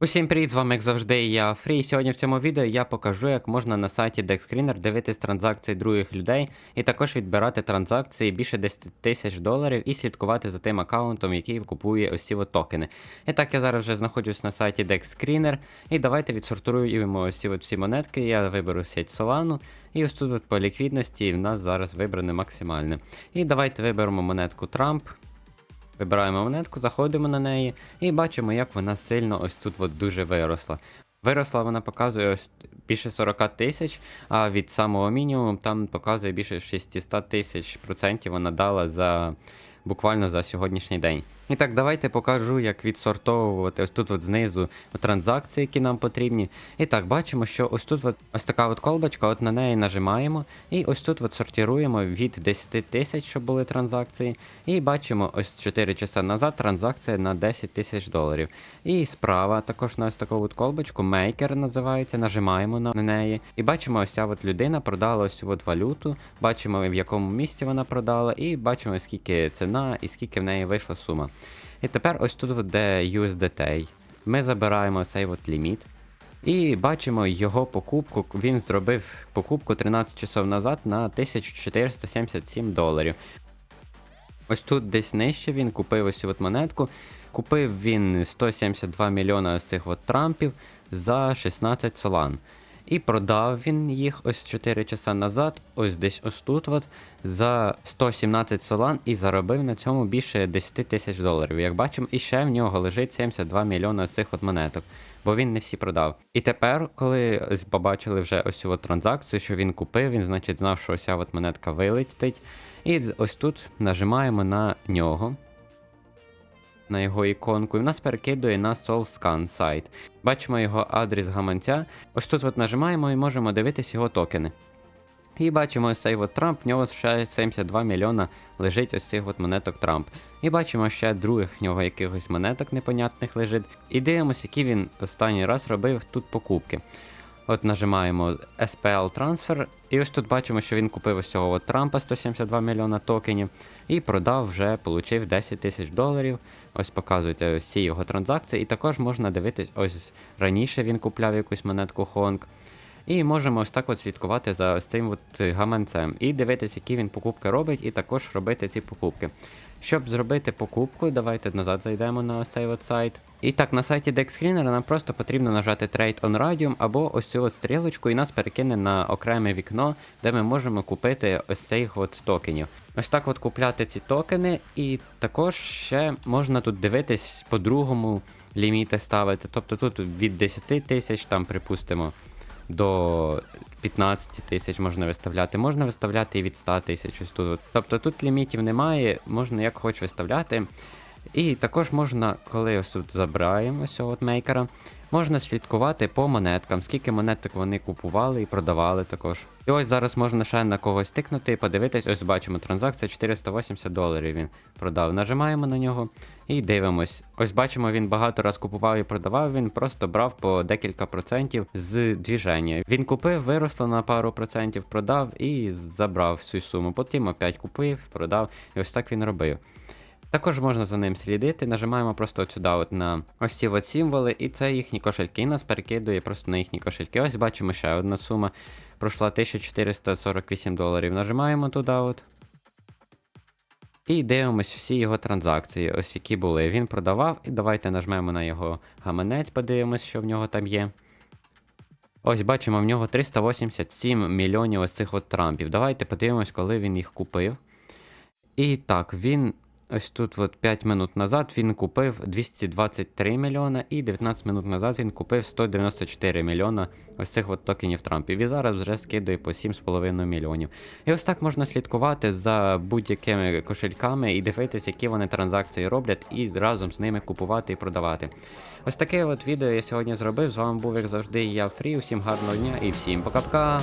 Усім привіт, з вами як завжди я Фрі. Сьогодні в цьому відео я покажу, як можна на сайті DexScreener дивитись транзакції других людей і також відбирати транзакції більше 10 тисяч доларів і слідкувати за тим аккаунтом, який купує ось ці токени. І так я зараз вже знаходжусь на сайті DexScreener. І давайте відсортуємо ось ці всі монетки. Я виберу сеть Solana. І ось тут по ліквідності в нас зараз вибране максимальне. І давайте виберемо монетку Трамп. Вибираємо монетку, заходимо на неї і бачимо, як вона сильно ось тут от дуже виросла. Виросла вона показує ось більше 40 тисяч, а від самого мінімуму там показує більше 600 тисяч процентів вона дала за буквально за сьогоднішній день. І так, давайте покажу, як відсортовувати ось тут от знизу транзакції, які нам потрібні. І так, бачимо, що ось тут от, ось така от колбочка, от на неї нажимаємо, і ось тут от сортируємо від 10 тисяч, щоб були транзакції. І бачимо ось 4 часа назад транзакція на 10 тисяч доларів. І справа також на ось таку от колбочку, мейкер називається, нажимаємо на неї. І бачимо, ось ця от людина продала ось цю от валюту, бачимо в якому місці вона продала, і бачимо скільки ціна і скільки в неї вийшла сума. І тепер ось тут, де USDT, ми забираємо цей от ліміт. І бачимо його покупку. Він зробив покупку 13 часов назад на 1477 доларів. Ось тут десь нижче він купив ось цю монетку. Купив він 172 мільйона з цих от трампів за 16 солан. І продав він їх ось 4 часа назад, ось десь ось тут от, за 117 солан і заробив на цьому більше 10 тисяч доларів. Як бачимо, і ще в нього лежить 72 мільйона з цих от монеток, бо він не всі продав. І тепер, коли побачили вже ось цю от транзакцію, що він купив, він, значить, знав, що ось ця от монетка вилетить. І ось тут нажимаємо на нього. На його іконку, і в нас перекидує на SoulScan сайт. Бачимо його адрес гаманця. Ось тут от нажимаємо і можемо дивитись його токени. І бачимо ось цей от Трамп, в нього ще 72 мільйона лежить ось цих от монеток Трамп. І бачимо ще других в нього якихось монеток непонятних лежить. І дивимося, які він останній раз робив тут покупки. От нажимаємо SPL Transfer, і ось тут бачимо, що він купив ось цього от Трампа 172 мільйона токенів і продав вже, получив 10 тисяч доларів. Ось показують ось ці його транзакції. І також можна дивитись, ось раніше він купляв якусь монетку Хонг. І можемо ось так от слідкувати за ось цим от гаманцем і дивитися, які він покупки робить, і також робити ці покупки. Щоб зробити покупку, давайте назад зайдемо на ось цей от сайт. І так, на сайті DexScreener нам просто потрібно нажати Trade on Radium або ось цю от стрілочку, і нас перекине на окреме вікно, де ми можемо купити ось цих от токенів. Ось так от купляти ці токени, і також ще можна тут дивитись по-другому ліміти ставити. Тобто тут від 10 тисяч, там, припустимо, до 15 тисяч можна виставляти. Можна виставляти і від 100 тисяч ось тут. Тобто тут лімітів немає, можна як хоч виставляти. І також можна, коли ось тут забираємо ось мейкера, можна слідкувати по монеткам, скільки монеток вони купували і продавали також. І ось зараз можна ще на когось тикнути і подивитись, ось бачимо, транзакція 480 доларів він продав. Нажимаємо на нього і дивимось. Ось бачимо, він багато раз купував і продавав, він просто брав по декілька процентів з двіження. Він купив, виросло на пару процентів, продав і забрав всю суму. Потім опять купив, продав, і ось так він робив. Також можна за ним слідити, нажимаємо просто сюди от на ось ці от символи, і це їхні кошельки. І нас перекидує просто на їхні кошельки. Ось бачимо ще одна сума. Пройшла 1448 доларів. Нажимаємо туди. от. І дивимось всі його транзакції, ось які були. Він продавав, і давайте нажмемо на його гаманець, подивимось, що в нього там є. Ось бачимо, в нього 387 мільйонів ось цих от трампів. Давайте подивимось, коли він їх купив. І так, він ось тут от 5 минут назад він купив 223 мільйона, і 19 минут назад він купив 194 мільйона ось цих от токенів Трампів. І зараз вже скидує по 7,5 мільйонів. І ось так можна слідкувати за будь-якими кошельками і дивитися, які вони транзакції роблять, і разом з ними купувати і продавати. Ось таке от відео я сьогодні зробив. З вами був, як завжди, я Фрі. Усім гарного дня і всім пока-пока!